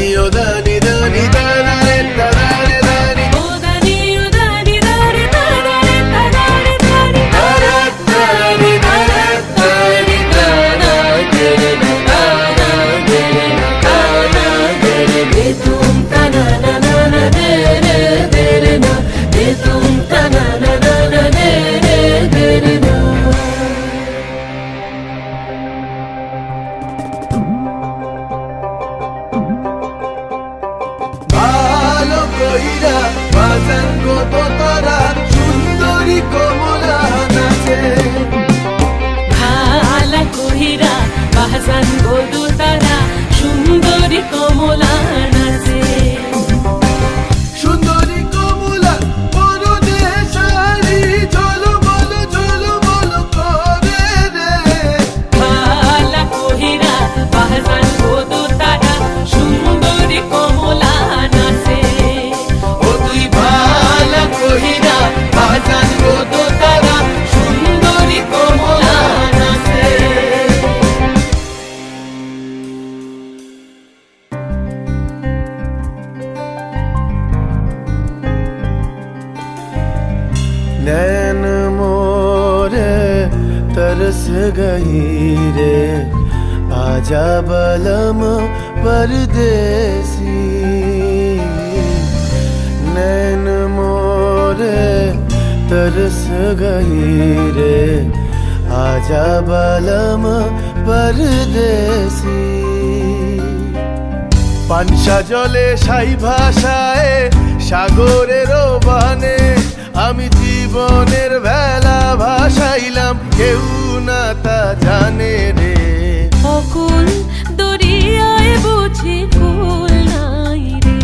দানি ও বাজান কত তারা সুন্দরী কমলা নাচে। ভালা কহিরা বাহাজান গো তারা সুন্দরী কমলা नैन मोरे तरस गई रे आजा बलम परदेसी नैन मोरे तरस गई रे आजा बलम परदेसी পানসা জলে সাই ভাষায় সাগরের বানে আমি জীবনের ভেলা ভাসাইলাম কেউ না তা জানে রে। অকুল দরিয়ায় বুঝি ফুল নাই রে।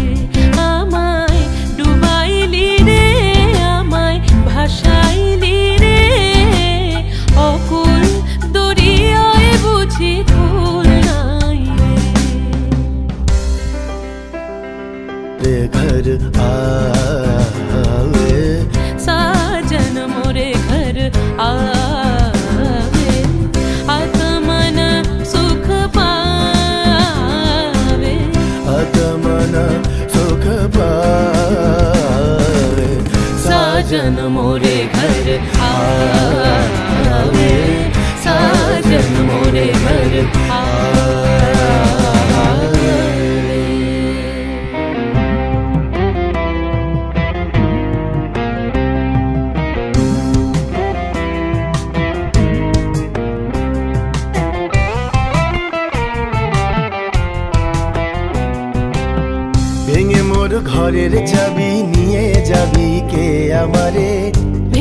আমায় ডুবাইলি রে আমায় ভাসাইলি রে। অকুল দরিয়ায় বুঝি ফুল নাই রে। রে ঘর আवे मोरे घर आवे साजन मोरे घर आवे ভেঙে মোর ঘরের চাবি নিয়ে যাবি কে আমারে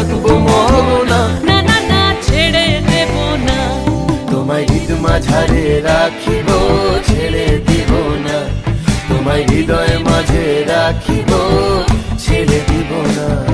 থাকব মগনা না না না ছেড়ে দেব না। তোমায় হৃদ মাঝারে রাখিব ছেড়ে দিব না। তোমায় হৃদয় মাঝে রাখিব ছেড়ে দিব না।